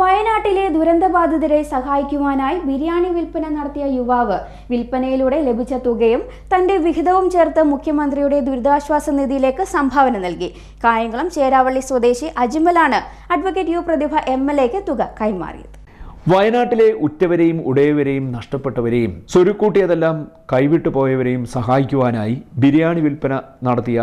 വയനാട്ടിലെ ദുരന്തബാധിതരെ സഹായിക്കുവാനായി ബിരിയാണി വിൽപ്പന നടത്തിയ യുവാവ് വിൽപ്പനയിലൂടെ ലഭിച്ച തുകയും തന്റെ വിഹിതവും ചേർത്ത് മുഖ്യമന്ത്രിയുടെ ദുരിതാശ്വാസ നിധിയിലേക്ക് സംഭാവന നൽകി. കായംകുളം ചേരാവള്ളി സ്വദേശി അജ്മലാണ് advocate U Prathibha M L എക്ക് തുക കൈമാറിയത്. വയനാട്ടിലെ ഉറ്റവരെയും ഉടയവരെയും നഷ്ടപ്പെട്ടവരെയും സ്വരുക്കൂട്ടിയതെല്ലാം കൈവിട്ടു പോയവരെയും സഹായിക്കുവാനായി ബിരിയാണി വിൽപ്പന നടത്തിയ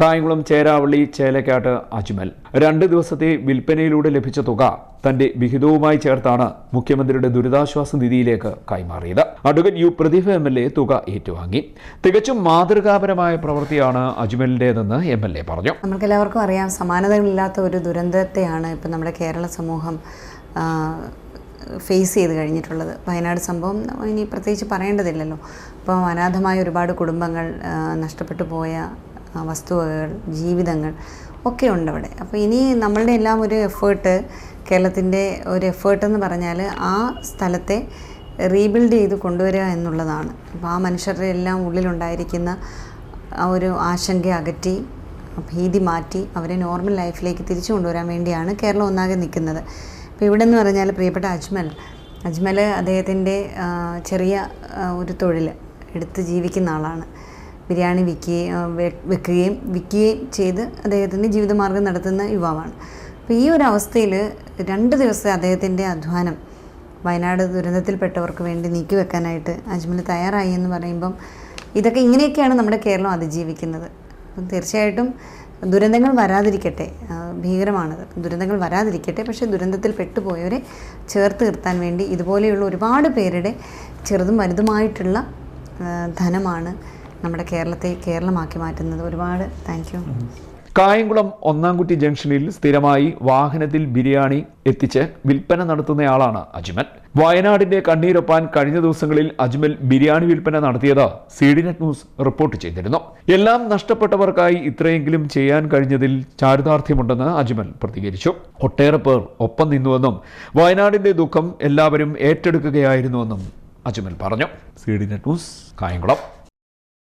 കായംകുളം ചേരാവള്ളി ചേലക്കാട്ട് അജ്മൽ. രണ്ട് ദിവസത്തെ വിൽപ്പനയിലൂടെ ലഭിച്ച തുക തന്റെ വിഹിതവുമായി ചേർത്താണ് മുഖ്യമന്ത്രിയുടെ ദുരിതാശ്വാസ നിധിയിലേക്ക് കൈമാറിയത്. Advocate U Pradeep M L A തുക ഏറ്റുവാങ്ങി. തികച്ചും മാതൃകാപരമായ പ്രവൃത്തിയാണ് അജ്മലിന്റെതെന്ന് എം എൽ എ പറഞ്ഞു. നമുക്കെല്ലാവർക്കും അറിയാം സമാനതകളില്ലാത്ത ഒരു ദുരന്തത്തെയാണ് ഇപ്പം നമ്മുടെ കേരള സമൂഹം ഫേസ് ചെയ്ത് കഴിഞ്ഞിട്ടുള്ളത്. വയനാട് സംഭവം ഇനി പ്രത്യേകിച്ച് പറയേണ്ടതില്ലല്ലോ. അപ്പോൾ അനാഥമായ ഒരുപാട് കുടുംബങ്ങൾ നഷ്ടപ്പെട്ടു പോയ വസ്തുവകകൾ ജീവിതങ്ങൾ ഒക്കെ ഉണ്ട് അവിടെ. അപ്പോൾ ഇനി നമ്മളുടെ എല്ലാം ഒരു എഫേർട്ട് കേരളത്തിന്റെ ഒരു എഫേർട്ട് എന്ന് പറഞ്ഞാൽ ആ സ്ഥലത്തെ റീബിൽഡ് ചെയ്ത് കൊണ്ടുവരിക എന്നുള്ളതാണ്. അപ്പോൾ ആ മനുഷ്യരുടെ എല്ലാം ഉള്ളിലുണ്ടായിരിക്കുന്ന ആ ഒരു ആശങ്ക അകറ്റി ഭീതി മാറ്റി അവരെ നോർമൽ ലൈഫിലേക്ക് തിരിച്ചു കൊണ്ടുവരാൻ വേണ്ടിയാണ് കേരളം ഒന്നാകെ നിൽക്കുന്നത്. ഇപ്പോൾ ഇവിടെ എന്ന് പറഞ്ഞാൽ പ്രിയപ്പെട്ട അജ്മൽ. അജ്മൽ അദ്ദേഹത്തിന്റെ ചെറിയ ഒരു തൊഴിൽ എടുത്ത് ജീവിക്കുന്ന ആളാണ്. ബിരിയാണി വിൽക്കുകയും വെക്കുകയും വിൽക്കുകയും ചെയ്ത് അദ്ദേഹത്തിന്റെ ജീവിതമാർഗം നടത്തുന്ന യുവാവാണ്. അപ്പോൾ ഈ ഒരു അവസ്ഥയിൽ രണ്ട് ദിവസത്തെ അദ്ദേഹത്തിന്റെ അധ്വാനം വയനാട് ദുരന്തത്തിൽപ്പെട്ടവർക്ക് വേണ്ടി നീക്കി വെക്കാനായിട്ട് അജ്മൽ തയ്യാറായി എന്ന് പറയുമ്പം ഇതൊക്കെ ഇങ്ങനെയൊക്കെയാണ് നമ്മുടെ കേരളം അതിജീവിക്കുന്നത്. തീർച്ചയായിട്ടും ദുരന്തങ്ങൾ വരാതിരിക്കട്ടെ. ഭീകരമാണത്. ദുരന്തങ്ങൾ വരാതിരിക്കട്ടെ. പക്ഷേ ദുരന്തത്തിൽ പെട്ടുപോയവരെ ചേർത്ത് നിർത്താൻ വേണ്ടി ഇതുപോലെയുള്ള ഒരുപാട് പേരുടെ ചെറുതും വലുതുമായിട്ടുള്ള ധനമാണ് നമ്മുടെ കേരളത്തെ കേരളമാക്കി മാറ്റുന്നത്. ഒരുപാട് താങ്ക് കായംകുളം ഒന്നാംകുട്ടി ജംഗ്ഷനിൽ സ്ഥിരമായി വാഹനത്തിൽ ബിരിയാണി എത്തിച്ച് വിൽപ്പന നടത്തുന്നയാളാണ് അജ്മൽ. വയനാടിന്റെ കണ്ണീരൊപ്പാൻ കഴിഞ്ഞ ദിവസങ്ങളിൽ അജ്മൽ ബിരിയാണി വിൽപ്പന നടത്തിയത് സീഡിനെറ്റ് ന്യൂസ് റിപ്പോർട്ട് ചെയ്തിരുന്നു. എല്ലാം നഷ്ടപ്പെട്ടവർക്കായി ഇത്രയെങ്കിലും ചെയ്യാൻ കഴിഞ്ഞതിൽ ചാരിതാർത്ഥ്യമുണ്ടെന്ന് അജ്മൽ പ്രതികരിച്ചു. ഒട്ടേറെ പേർ ഒപ്പം നിന്നുവെന്നും വയനാടിന്റെ ദുഃഖം എല്ലാവരും ഏറ്റെടുക്കുകയായിരുന്നുവെന്നും അജ്മൽ പറഞ്ഞു. സീഡിനെറ്റ് ന്യൂസ് കായംകുളം.